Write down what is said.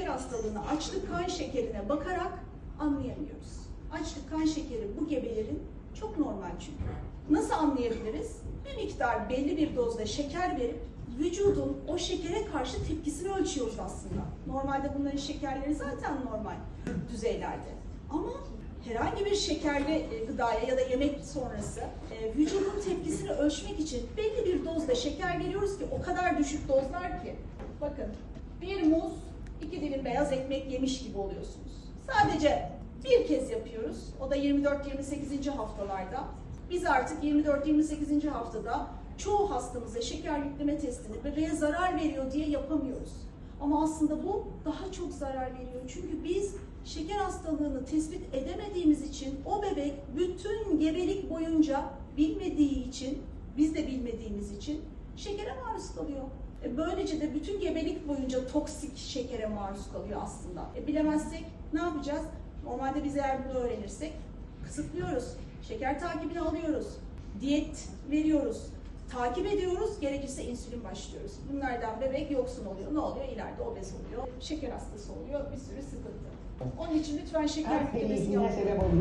şeker hastalığını açlık kan şekerine bakarak anlayamıyoruz. Açlık kan şekeri bu gebelerin çok normal çünkü. Nasıl anlayabiliriz? Bir miktar belli bir dozda şeker verip vücudun o şekere karşı tepkisini ölçüyoruz aslında. Normalde bunların şekerleri zaten normal düzeylerde. Ama herhangi bir şekerli e, gıdaya ya da yemek sonrası e, vücudun tepkisini ölçmek için belli bir dozda şeker veriyoruz ki o kadar düşük dozlar ki bakın bir muz iki dilim beyaz ekmek yemiş gibi oluyorsunuz. Sadece bir kez yapıyoruz. O da 24-28. haftalarda. Biz artık 24-28. haftada çoğu hastamıza şeker yükleme testini bebeğe zarar veriyor diye yapamıyoruz. Ama aslında bu daha çok zarar veriyor. Çünkü biz şeker hastalığını tespit edemediğimiz için o bebek bütün gebelik boyunca bilmediği için, biz de bilmediğimiz için şekere maruz kalıyor. E, Böylece de bütün gebelik boyunca toksik şekere maruz kalıyor aslında. E, bilemezsek ne yapacağız? Normalde biz eğer bunu öğrenirsek kısıtlıyoruz. Şeker takibini alıyoruz. Diyet veriyoruz. Takip ediyoruz. Gerekirse insülin başlıyoruz. Bunlardan bebek yoksun oluyor. Ne oluyor? İleride obez oluyor. Şeker hastası oluyor. Bir sürü sıkıntı. Onun için lütfen şeker seviyesine yapmayın.